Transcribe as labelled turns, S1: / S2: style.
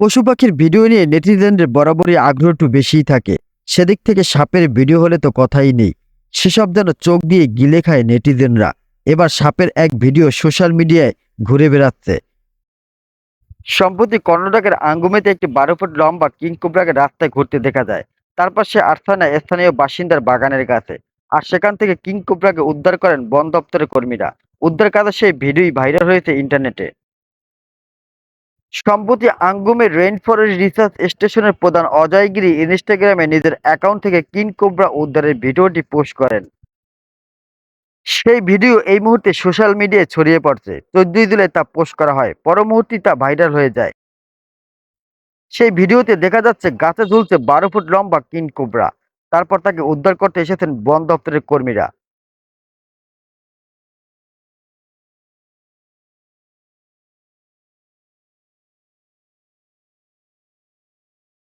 S1: পশু পাখির ভিডিও নিয়ে নেটিজেনদের বরাবরই আগ্রহ একটু বেশিই থাকে। সেদিক থেকে সাপের ভিডিও হলে তো কথাই নেই। সেসব যেন চোখ দিয়ে গিলে খায় নেটিজেনরা। এবার সাপের এক ভিডিও সোশ্যাল মিডিয়ায় ঘুরে বেড়াচ্ছে। সম্প্রতি কর্ণাটকের আঙ্গুমেতে একটি বারো ফুট লম্বা কিংকোবরাকে রাস্তায় ঘুরতে দেখা যায়। তারপর সে আস্থানা স্থানীয় বাসিন্দার বাগানের কাছে। আর সেখান থেকে কিংকোবরাকে উদ্ধার করেন বন দপ্তরের কর্মীরা। উদ্ধার কাজে সেই ভিডিওই ভাইরাল হয়েছে ইন্টারনেটে। সম্প্রতি আঙ্গুমের রেইন ফরেস্ট রিসার্চ স্টেশনের প্রধান অজয় গিরি ইনস্টাগ্রামে নিজের অ্যাকাউন্ট থেকে কিং কোবরা উদ্ধারের ভিডিওটি পোস্ট করেন। সেই ভিডিও এই মুহূর্তে সোশ্যাল মিডিয়ায় ছড়িয়ে পড়ছে। চোদ্দই জুলাই তা পোস্ট করা হয়। পর মুহূর্তে তা ভাইরাল হয়ে যায়। সেই ভিডিওতে দেখা যাচ্ছে গাছে ঝুলছে বারো ফুট লম্বা কিং কোবরা। তারপর তাকে উদ্ধার করতে এসেছেন বন দপ্তরের কর্মীরা।